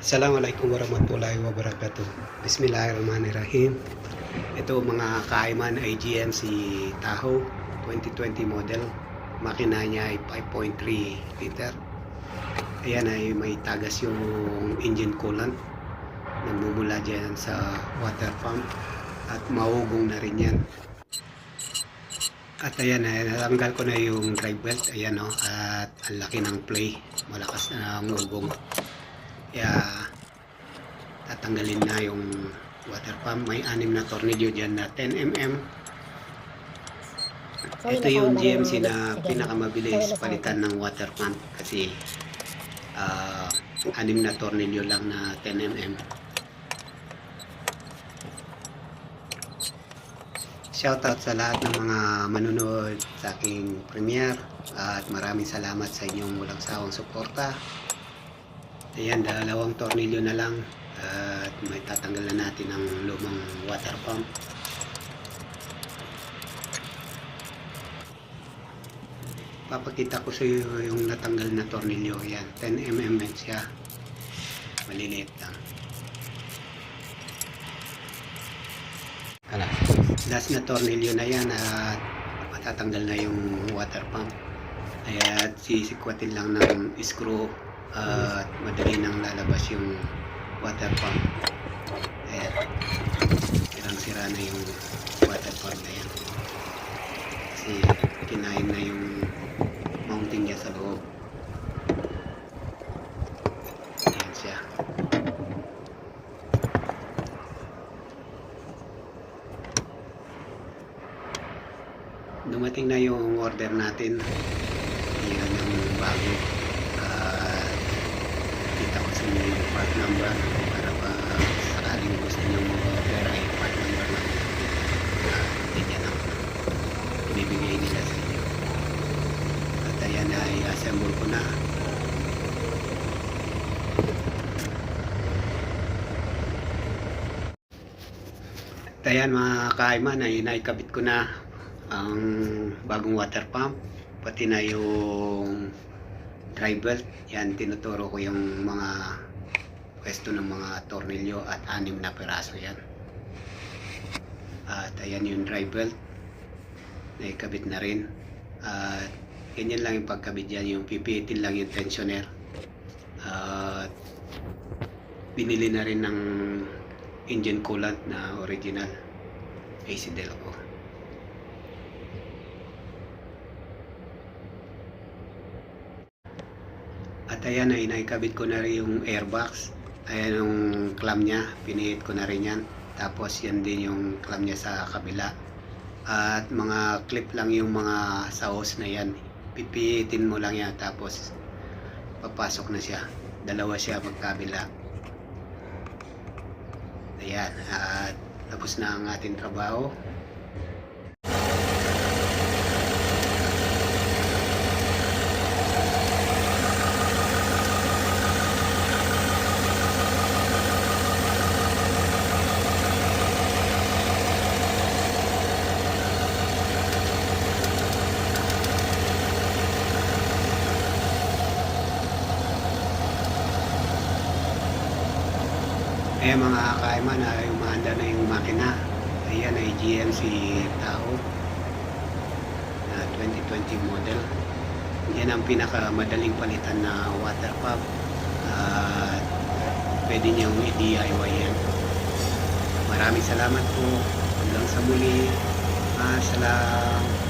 Assalamualaikum warahmatullahi wabarakatuh. Bismillahirrahmanirrahim. Ito mga kaiman ay GMC Tahoe 2020 model. Makina niya ay 5.3 liter. Ayan ay may tagas yung engine coolant. Namumula dyan sa water pump. At mahugong na rin yan. At ayan, ay natanggal ko na yung drive belt. Ayan o. at ang laki ng play. Malakas na ang hugong. Kaya tatanggalin na yung water pump. May anim na tornilyo dyan na 10 mm. Ito yung GMC na pinakamabilis palitan ng water pump kasi ah, anim na tornilyo lang na 10 mm. Shoutout sa lahat ng mga manunood sa aking premiere at maraming salamat sa inyong walang sawang suporta. Ayan, dalawang tornilyo na lang at may tatanggal na natin ang lumang water pump. Papakita ko sa iyo yung natanggal na tornilyo. Ayan, 10 mm siya. Maliliit lang. Hala. Last na tornilyo na yan at matatanggal na yung water pump. Kaya sisikwatin lang ng screw at madali nang lalabas yung water pump. Ayan. Sirang sira na yung water pump na yan. Kasi kinain na yung mounting niya sa loob. Ayan siya. Dumating na yung order natin. Yan ang bago. Ah, kita ko sa inyo yung part number para pa sakaling gusto nyo mag-order ay part number lang. Uh, ganyan ang binibigay nila sa inyo. At ayan ay assemble ko na. At ayan mga kaiman ay naikabit ko na ang bagong water pump pati na yung dry belt. Yan tinuturo ko yung mga pwesto ng mga tornilyo at anim na peraso yan. At ayan yung dry belt naikabit na rin. At ganyan lang yung pagkabit yan yung pipitin lang yung tensioner. At binili na rin ng engine coolant na original AC Delco At ayan ay naikabit ko na rin yung airbox. Ayan yung clamp niya. Pinihit ko na rin yan. Tapos yan din yung clamp niya sa kabila. At mga clip lang yung mga sa hose na yan. Pipihitin mo lang yan. Tapos papasok na siya. Dalawa siya magkabila. Ayan. At tapos na ang ating trabaho. Ayan mga kaiman ay umaanda na yung makina. Ayan ay GMC Tahoe na 2020 model. Yan ang pinakamadaling palitan na water pump. At pwede niyong i-DIY yan. Maraming salamat po. Hanggang sa muli. Masalam.